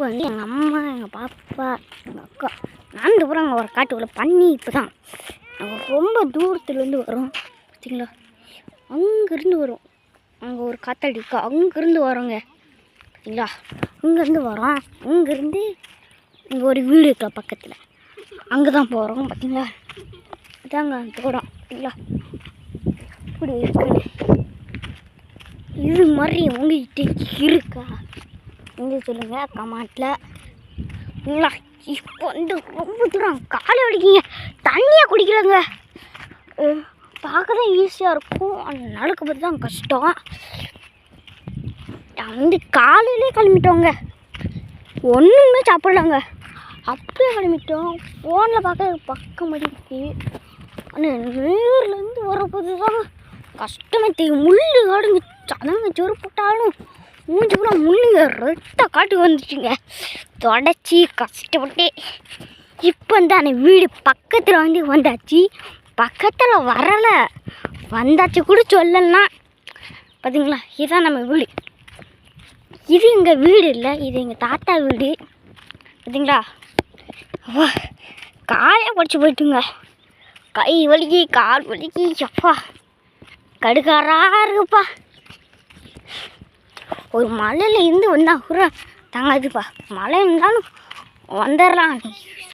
இப்போ வந்து எங்கள் அம்மா எங்கள் பாப்பா எங்கள் அக்கா நடந்து அங்கே ஒரு காட்டுக்குள்ளே பண்ணி இப்போ தான் ரொம்ப தூரத்துலேருந்து வரும். பார்த்தீங்களா அங்கேருந்து வரும். அங்கே ஒரு காத்தாடிக்கா அங்கேருந்து வரோங்க. பார்த்தீங்களா அங்கேருந்து வரோம். அங்கேருந்து இங்கே ஒரு வீடு இருக்கா பக்கத்தில்? அங்கே தான் போகிறோம் பார்த்தீங்களா இதாங்க தோடம் பார்த்தீங்களா இப்படி இருக்குன்னு இது மாதிரி உங்ககிட்ட இருக்கா? நீங்கள் சொல்லுங்கள் கமாட்டில் இல்லைங்களா இப்போ வந்து ரொம்ப தூரம் காலை அடிக்கிங்க தண்ணியை குடிக்கிறேங்க பார்க்க தான் ஈஸியாக இருக்கும். ஆனால் நடக்க பார்த்து தான் கஷ்டம். வந்து காலையிலே கிளம்பிட்டோங்க. ஒன்றுமே சாப்பிடலங்க. அப்படியே கிளம்பிட்டோம். ஃபோனில் பார்க்க பக்கம் மடிக்கு ஆனால் நேர்லேருந்து வரப்போது தான் கஷ்டமே தெரியும். முள்ளு காடுங்க சனங்க சொரு போட்டாலும். மூஞ்சி கூட முள்ளுங்க ரெட்டாக காட்டு வந்துச்சுங்க. தொடச்சி கஷ்டப்பட்டு. இப்போ வந்து அந்த வீடு பக்கத்தில் வந்து வந்தாச்சு. பக்கத்தில் வரலை. வந்தாச்சு கூட சொல்லலாம் பார்த்தீங்களா இதுதான் நம்ம வீடு. இது எங்கள் வீடு இல்லை இது எங்கள் தாத்தா வீடு. பார்த்தீங்களா அப்பா காலையை படிச்சு போயிட்டுங்க. கை வலிக்கு கால் வலிக்கு எப்பா. கடுக்காரா இருக்குப்பா. ஒரு மலையிலேருந்து இருந்து வந்தா கூட தங்காதுப்பா. மழை இருந்தாலும் வந்துடலாம்.